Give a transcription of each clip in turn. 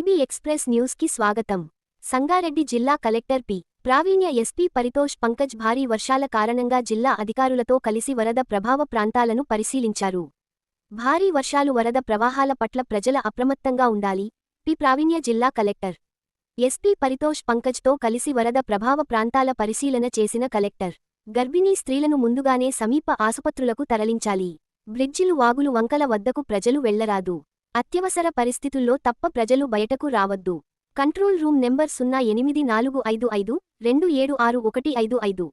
Express న్యూస్కి స్వాగతం. సంగారెడ్డి జిల్లా collector P. Praveenya SP Paritosh Pankaj భారీ వర్షాల కారణంగా జిల్లా అధికారులతో కలిసి వరద ప్రభావ ప్రాంతాలను పరిశీలించారు. భారీ వర్షాలు వరద ప్రవాహాల పట్ల ప్రజల అప్రమత్తంగా ఉండాలి పి. ప్రావీణ్య జిల్లా కలెక్టర్. ఎస్పీ పరితోష్ పంకజ్తో కలిసి వరద ప్రభావ ప్రాంతాల పరిశీలన చేసిన కలెక్టర్. గర్భిణీ స్త్రీలను ముందుగానే సమీప ఆసుపత్రులకు తరలించాలి. బ్రిడ్జిలు వాగులు వంకల వద్దకు ప్రజలు వెళ్ళరాదు. అత్యవసర పరిస్థితుల్లో తప్ప ప్రజలు బయటకు రావద్దు. కంట్రోల్ రూమ్ నెంబర్ సున్నా ఎనిమిది నాలుగు ఐదు ఐదు రెండు ఏడు ఆరు ఒకటి ఐదు ఐదు.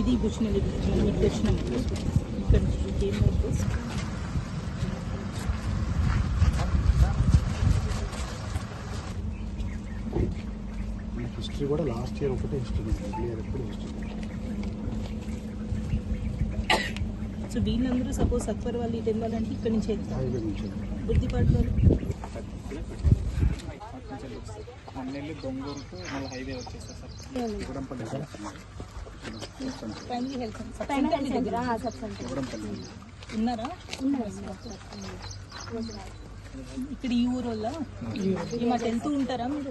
ఇది? హిస్టరీ కూడా లాస్ట్ ఇయర్ ఒకటే హిస్టరీ ఇయర్ ఎప్పుడు హిస్టరీ సో వీళ్ళందరూ సపోజ్ సత్వర్ వాళ్ళు ఇటు వెళ్ళాలంటే ఇక్కడ నుంచి వెళ్తారు. బుద్ధిపాటు వాళ్ళు మన్నెల్లి దొంగూరుకు మళ్ళీ హైవే వచ్చేస్తా sir Ivvadampalli sir primary health దగ్గర ఉన్నారా? ఇక్కడ ఈ ఊరు వల్ల ఈ మా టెన్త్ ఉంటారా మీరు?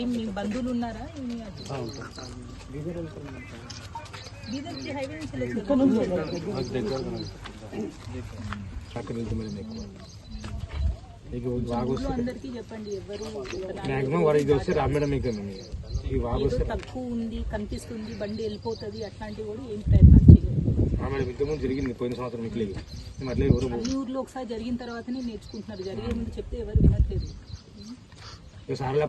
ఏం మీ బంధువులు ఉన్నారా? ఏమి? బీదర్కి హైవే అందరికీ చెప్పండి ఎవరు మ్యాక్సిమం వరకు ఇది వస్తే రామేడం మీకు ఈ వాగు వస్తే తక్కువ ఉంది కనిపిస్తుంది బండి వెళ్ళిపోతుంది అట్లాంటివి కూడా ఏం ప్రయత్నం ఇంతకుముందు జరిగింది పోయిన సంవత్సరం మీకు లేదు మేము అట్లే ఎవరు అన్ని ఊర్లో ఒకసారి జరిగిన తర్వాతనే నేర్చుకుంటున్నారు. జరిగే ముందు చెప్తే ఎవరు వినట్లేదు. సార్లు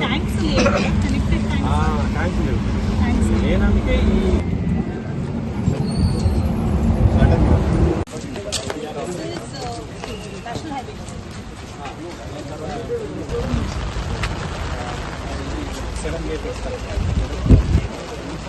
ట్యాంక్స్ లేవు కనెక్టెడ్ ట్యాంక్స్ ట్యాంక్స్ నేనందుకే ఈ నేషనల్ హైవే సెవెన్ గేట్